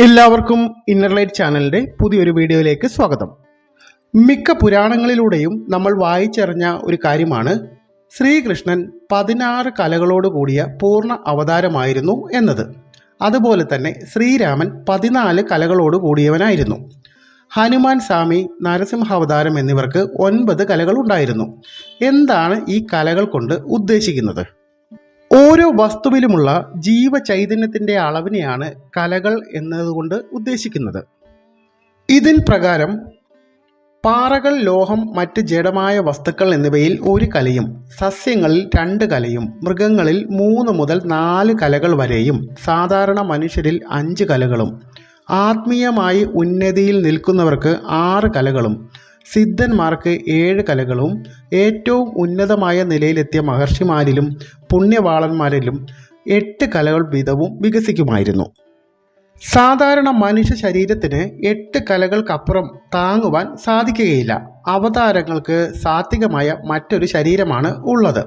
എല്ലാവർക്കും ഇന്നർലൈറ്റ് ചാനലിന്റെ പുതിയൊരു വീഡിയോയിലേക്ക് സ്വാഗതം. മിക്ക പുരാണങ്ങളിലൂടെയും നമ്മൾ വായിച്ചറിഞ്ഞ ഒരു കാര്യമാണ് ശ്രീകൃഷ്ണൻ പതിനാറ് കലകളോട് കൂടിയ പൂർണ അവതാരമായിരുന്നു എന്നത്. അതുപോലെ തന്നെ ശ്രീരാമൻ പതിനാല് കലകളോട് കൂടിയവനായിരുന്നു. ഹനുമാൻ സ്വാമി നരസിംഹാവതാരം എന്നിവർക്ക് ഒൻപത് കലകളുണ്ടായിരുന്നു. എന്താണ് ഈ കലകൾ കൊണ്ട് ഉദ്ദേശിക്കുന്നത്? ഓരോ വസ്തുവിലുമുള്ള ജീവചൈതന്യത്തിന്റെ അളവിനെയാണ് കലകൾ എന്നതുകൊണ്ട് ഉദ്ദേശിക്കുന്നത്. ഇതിൻ പ്രകാരം പാറകൾ ലോഹം മറ്റ് ജഡമായ വസ്തുക്കൾ എന്നിവയിൽ ഒരു കലയും സസ്യങ്ങളിൽ രണ്ട് കലയും മൃഗങ്ങളിൽ മൂന്ന് മുതൽ നാല് കലകൾ വരെയും സാധാരണ മനുഷ്യരിൽ അഞ്ച് കലകളും ആത്മീയമായി ഉന്നതിയിൽ നിൽക്കുന്നവർക്ക് ആറ് കലകളും സിദ്ധന്മാർക്ക് ഏഴ് കലകളും ഏറ്റവും ഉന്നതമായ നിലയിലെത്തിയ മഹർഷിമാരിലും പുണ്യവാളന്മാരിലും എട്ട് കലകൾ വീതവും വികസിക്കുമായിരുന്നു. സാധാരണ മനുഷ്യ ശരീരത്തിന് എട്ട് കലകൾക്കപ്പുറം താങ്ങുവാൻ സാധിക്കുകയില്ല. അവതാരങ്ങൾക്ക് സാത്വികമായ മറ്റൊരു ശരീരമാണ് ഉള്ളത്.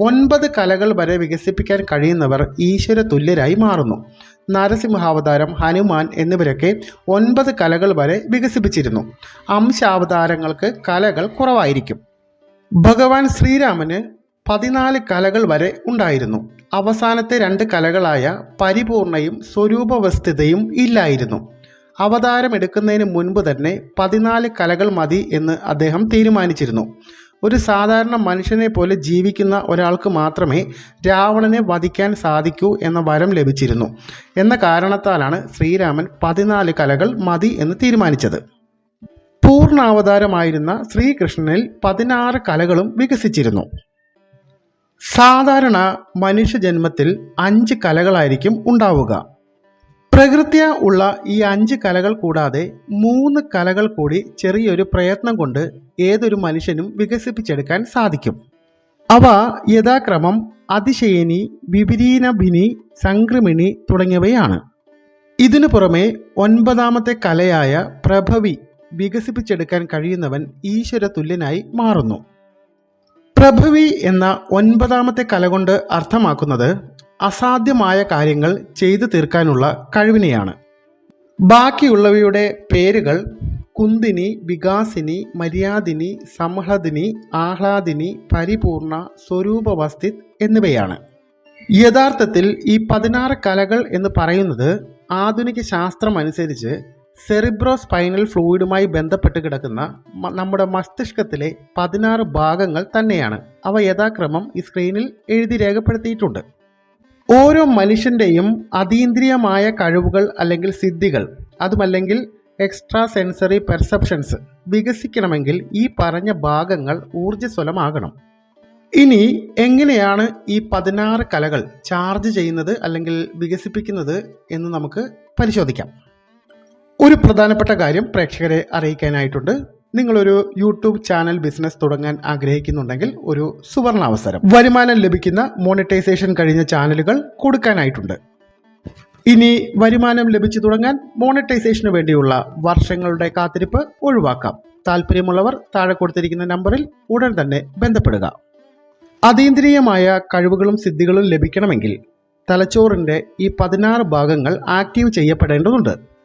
ഒൻപത് കലകൾ വരെ വികസിപ്പിക്കാൻ കഴിയുന്നവർ ഈശ്വര തുല്യരായി മാറുന്നു. നരസിംഹാവതാരം ഹനുമാൻ എന്നിവരൊക്കെ ഒൻപത് കലകൾ വരെ വികസിപ്പിച്ചിരുന്നു. അംശാവതാരങ്ങൾക്ക് കലകൾ കുറവായിരിക്കും. ഭഗവാൻ ശ്രീരാമന് പതിനാല് കലകൾ വരെ ഉണ്ടായിരുന്നു. അവസാനത്തെ രണ്ട് കലകളായ പരിപൂർണയും സ്വരൂപവസ്ഥിതയും ഇല്ലായിരുന്നു. അവതാരം എടുക്കുന്നതിന് മുൻപ് തന്നെ പതിനാല് കലകൾ മതി എന്ന് അദ്ദേഹം തീരുമാനിച്ചിരുന്നു. ഒരു സാധാരണ മനുഷ്യനെ പോലെ ജീവിക്കുന്ന ഒരാൾക്ക് മാത്രമേ രാവണനെ വധിക്കാൻ സാധിക്കൂ എന്ന വരം ലഭിച്ചിരുന്നു. എന്ന കാരണത്താലാണ് ശ്രീരാമൻ പതിനാല് കലകൾ മതി എന്ന് തീരുമാനിച്ചത്. പൂർണാവതാരമായിരുന്ന ശ്രീകൃഷ്ണനിൽ പതിനാറ് കലകളും വികസിച്ചിരുന്നു. സാധാരണ മനുഷ്യജന്മത്തിൽ അഞ്ച് കലകളായിരിക്കും ഉണ്ടാവുക. പ്രകൃത്യ ഉള്ള ഈ അഞ്ച് കലകൾ കൂടാതെ മൂന്ന് കലകൾ കൂടി ചെറിയൊരു പ്രയത്നം കൊണ്ട് ഏതൊരു മനുഷ്യനും വികസിപ്പിച്ചെടുക്കാൻ സാധിക്കും. അവ യഥാക്രമം അതിശയനി വിപരീനഭിനി സംക്രമിണി തുടങ്ങിയവയാണ്. ഇതിനു പുറമെ ഒൻപതാമത്തെ കലയായ പ്രഭവി വികസിപ്പിച്ചെടുക്കാൻ കഴിയുന്നവൻ ഈശ്വര തുല്യനായി മാറുന്നു. പ്രഭവി എന്ന ഒൻപതാമത്തെ കല കൊണ്ട് അർത്ഥമാക്കുന്നത് അസാധ്യമായ കാര്യങ്ങൾ ചെയ്തു തീർക്കാനുള്ള കഴിവിനെയാണ്. ബാക്കിയുള്ളവയുടെ പേരുകൾ കുന്തിനി വികാസിനി മര്യാദിനി സംഹദിനി ആഹ്ലാദിനി പരിപൂർണ സ്വരൂപവസ്തിത് എന്നിവയാണ്. യഥാർത്ഥത്തിൽ ഈ പതിനാറ് കലകൾ എന്ന് പറയുന്നത് ആധുനിക ശാസ്ത്രം അനുസരിച്ച് സെറിബ്രോ സ്പൈനൽ ഫ്ലൂയിഡുമായി ബന്ധപ്പെട്ട് കിടക്കുന്ന നമ്മുടെ മസ്തിഷ്കത്തിലെ പതിനാറ് ഭാഗങ്ങൾ തന്നെയാണ്. അവ യഥാക്രമം ഈ സ്ക്രീനിൽ എഴുതി രേഖപ്പെടുത്തിയിട്ടുണ്ട്. ഓരോ മനുഷ്യന്റെയും അതീന്ദ്രിയമായ കഴിവുകൾ അല്ലെങ്കിൽ സിദ്ധികൾ അതുമല്ലെങ്കിൽ എക്സ്ട്രാ സെൻസറി പെർസെപ്ഷൻസ് വികസിക്കണമെങ്കിൽ ഈ പറഞ്ഞ ഭാഗങ്ങൾ ഊർജസ്വലമാകണം. ഇനി എങ്ങനെയാണ് ഈ പതിനാറ് കലകൾ ചാർജ് ചെയ്യുന്നത് അല്ലെങ്കിൽ വികസിപ്പിക്കുന്നത് എന്ന് നമുക്ക് പരിശോധിക്കാം. ഒരു പ്രധാനപ്പെട്ട കാര്യം പ്രേക്ഷകരെ അറിയിക്കാനായിട്ടുണ്ട്. നിങ്ങളൊരു യൂട്യൂബ് ചാനൽ ബിസിനസ് തുടങ്ങാൻ ആഗ്രഹിക്കുന്നുണ്ടെങ്കിൽ ഒരു സുവർണ അവസരം. വരുമാനം ലഭിക്കുന്ന മോണിറ്റൈസേഷൻ കഴിഞ്ഞ ചാനലുകൾ കൊടുക്കാനായിട്ടുണ്ട്. ഇനി വരുമാനം ലഭിച്ചു തുടങ്ങാൻ മോണിറ്റൈസേഷന് വേണ്ടിയുള്ള വർഷങ്ങളുടെ കാത്തിരിപ്പ് ഒഴിവാക്കാം. താല്പര്യമുള്ളവർ താഴെ കൊടുത്തിരിക്കുന്ന നമ്പറിൽ ഉടൻ തന്നെ ബന്ധപ്പെടുക. അതീന്ദ്രിയമായ കഴിവുകളും സിദ്ധികളും ലഭിക്കണമെങ്കിൽ തലച്ചോറിന്റെ ഈ പതിനാറ് ഭാഗങ്ങൾ ആക്റ്റീവ് ചെയ്യപ്പെടേണ്ടതുണ്ട്.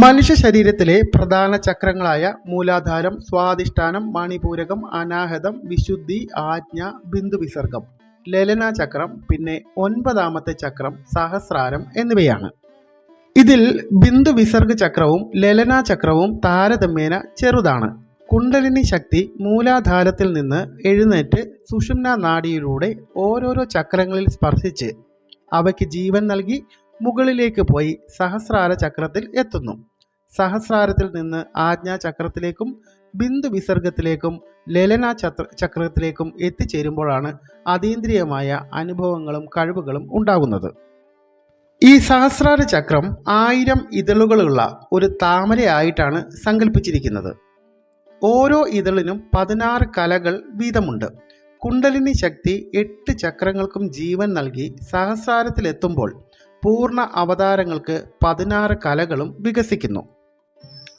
മനുഷ്യ ശരീരത്തിലെ പ്രധാന ചക്രങ്ങളായ മൂലാധാരം സ്വാധിഷ്ഠാനം മണിപൂരകം അനാഹതം വിശുദ്ധി ആജ്ഞ ബിന്ദു വിസർഗം ലലന ചക്രം പിന്നെ ഒൻപതാമത്തെ ചക്രം സഹസ്രാരം എന്നിവയാണ്. ഇതിൽ ബിന്ദു വിസർഗ ചക്രവും ലലന ചക്രവും താരതമ്യേന ചെറുതാണ്. കുണ്ടലിനി ശക്തി മൂലാധാരത്തിൽ നിന്ന് എഴുന്നേറ്റ് സുഷുമ്ന നാഡിയിലൂടെ ഓരോരോ ചക്രങ്ങളിൽ സ്പർശിച്ച് അവയ്ക്ക് ജീവൻ നൽകി മുകളിലേക്ക് പോയി സഹസ്രാര ചക്രത്തിൽ എത്തുന്നു. സഹസ്രാരത്തിൽ നിന്ന് ആജ്ഞാ ചക്രത്തിലേക്കും ബിന്ദു വിസർഗത്തിലേക്കും ലലന ചക്ര ചക്രത്തിലേക്കും എത്തിച്ചേരുമ്പോഴാണ് അതീന്ദ്രിയമായ അനുഭവങ്ങളും കഴിവുകളും ഉണ്ടാകുന്നത്. ഈ സഹസ്രാര ചക്രം ആയിരം ഇതളുകളുള്ള ഒരു താമരയായിട്ടാണ് സങ്കല്പിച്ചിരിക്കുന്നത് ഓരോ ഇതളിനും പതിനാറ് കലകൾ വീതമുണ്ട്. കുണ്ടലിനി ശക്തി എട്ട് ചക്രങ്ങൾക്കും ജീവൻ നൽകി സഹസ്രാരത്തിലെത്തുമ്പോൾ പൂർണ അവതാരങ്ങൾക്ക് പതിനാറ് കലകളും വികസിക്കുന്നു.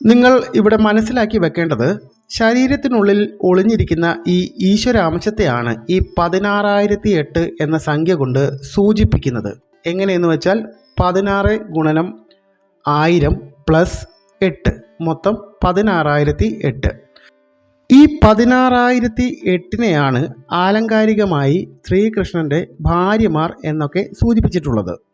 നിങ്ങൾ ഇവിടെ മനസ്സിലാക്കി വെക്കേണ്ടത് ശരീരത്തിനുള്ളിൽ ഒളിഞ്ഞിരിക്കുന്ന ഈ ഈശ്വരാംശത്തെയാണ് ഈ പതിനാറായിരത്തി എട്ട് എന്ന സംഖ്യ കൊണ്ട് സൂചിപ്പിക്കുന്നത്. എങ്ങനെയെന്ന് വെച്ചാൽ പതിനാറ് ഗുണനം ആയിരം പ്ലസ് എട്ട്. മൊത്തം പതിനാറായിരത്തി എട്ട് ഈ പതിനാറായിരത്തി എട്ടിനെയാണ് ആലങ്കാരികമായി ശ്രീകൃഷ്ണന്റെ ഭാര്യമാർ എന്നൊക്കെ സൂചിപ്പിച്ചിട്ടുള്ളത്.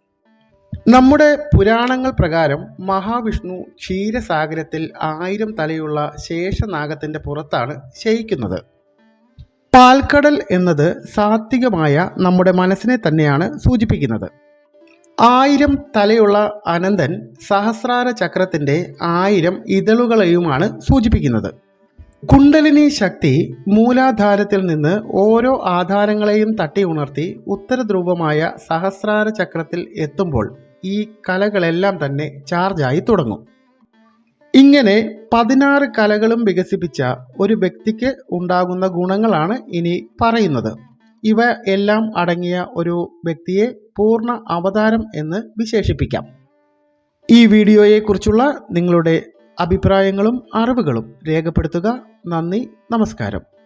നമ്മുടെ പുരാണങ്ങൾ പ്രകാരം മഹാവിഷ്ണു ക്ഷീരസാഗരത്തിൽ ആയിരം തലയുള്ള ശേഷനാഗത്തിന്റെ പുറത്താണ് ശയിക്കുന്നത്. പാൽക്കടൽ എന്നത് സാത്വികമായ നമ്മുടെ മനസ്സിനെ തന്നെയാണ് സൂചിപ്പിക്കുന്നത്. ആയിരം തലയുള്ള അനന്തൻ സഹസ്രാര ചക്രത്തിന്റെ ആയിരം ഇതളുകളെയുമാണ് സൂചിപ്പിക്കുന്നത്. കുണ്ടലിനി ശക്തി മൂലാധാരത്തിൽ നിന്ന് ഓരോ ആധാരങ്ങളെയും തട്ടി ഉണർത്തി ഉത്തരധ്രുവമായ സഹസ്രാര ചക്രത്തിൽ എത്തുമ്പോൾ ഈ കലകളെല്ലാം തന്നെ ചാർജായി തുടങ്ങും. ഇങ്ങനെ പതിനാറ് കലകളും വികസിപ്പിച്ച ഒരു വ്യക്തിക്ക് ഉണ്ടാകുന്ന ഗുണങ്ങളാണ് ഇനി പറയുന്നത്. ഇവ എല്ലാം അടങ്ങിയ ഒരു വ്യക്തിയെ പൂർണ അവതാരം എന്ന് വിശേഷിപ്പിക്കാം. ഈ വീഡിയോയെക്കുറിച്ചുള്ള നിങ്ങളുടെ അഭിപ്രായങ്ങളും അറിവുകളും രേഖപ്പെടുത്തുക. നന്ദി നമസ്കാരം.